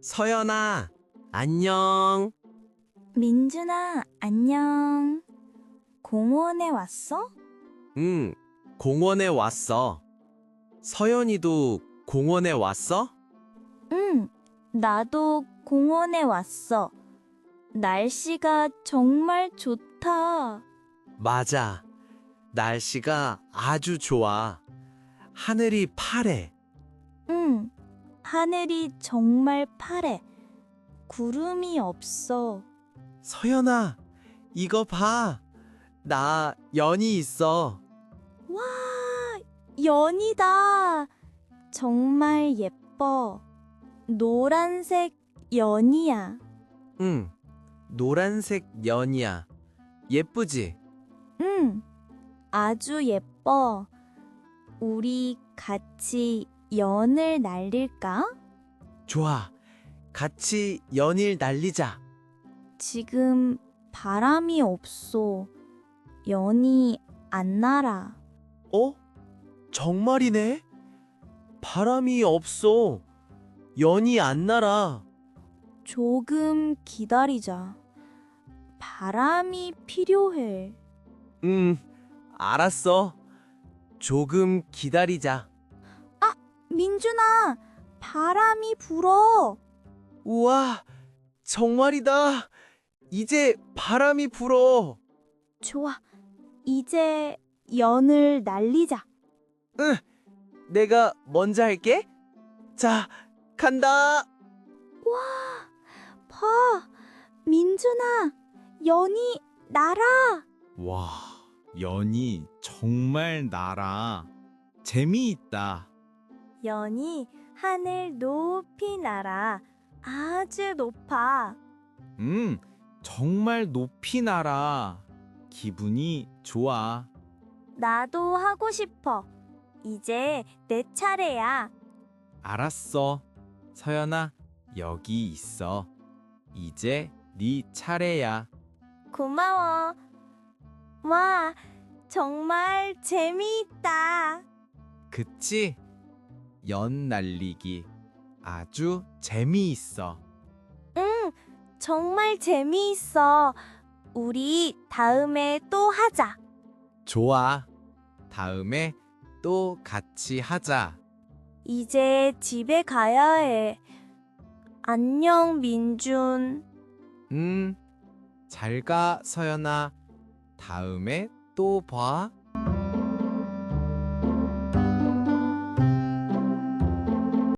서연아, 안녕. 민준아, 안녕. 공원에 왔어? 응, 공원에 왔어. 서연이도 공원에 왔어? 응, 나도 공원에 왔어. 날씨가 정말 좋다. 맞아. 날씨가 아주 좋아. 하늘이 파래. 응, 하늘이 정말 파래. 구름이 없어. 서연아, 이거 봐. 나 연이 있어. 와, 연이다. 정말 예뻐. 노란색 연이야. 응, 노란색 연이야. 예쁘지? 응, 아주 예뻐. 우리 같이 연을 날릴까? 좋아. 같이 연일 날리자. 지금 바람이 없어. 연이 안 날아. 어? 정말이네? 바람이 없어. 연이 안 날아. 조금 기다리자. 바람이 필요해. 응, 알았어. 조금 기다리자. 민준아, 바람이 불어. 우와, 정말이다. 이제 바람이 불어. 좋아. 이제 연을 날리자. 응, 내가 먼저 할게. 자, 간다. 봐. 민준아, 연이 날아. 와, 연이 정말 날아. 재미있다. 연이 하늘 높이 날아. 아주 높아. 음, 정말 높이 날아. 기분이 좋아. 나도 하고 싶어. 이제 내 차례야. 알았어. 서연아, 여기 있어. 이제 네 차례야. 고마워. 와, 정말 재미있다. 그치? 연 날리기 아주 재미있어. 응, 정말 재미있어. 우리 다음에 또 하자. 좋아. 다음에 또 같이 하자. 이제 집에 가야 해. 안녕, 민준. 음, 잘 가, 서연아. 다음에 또 봐.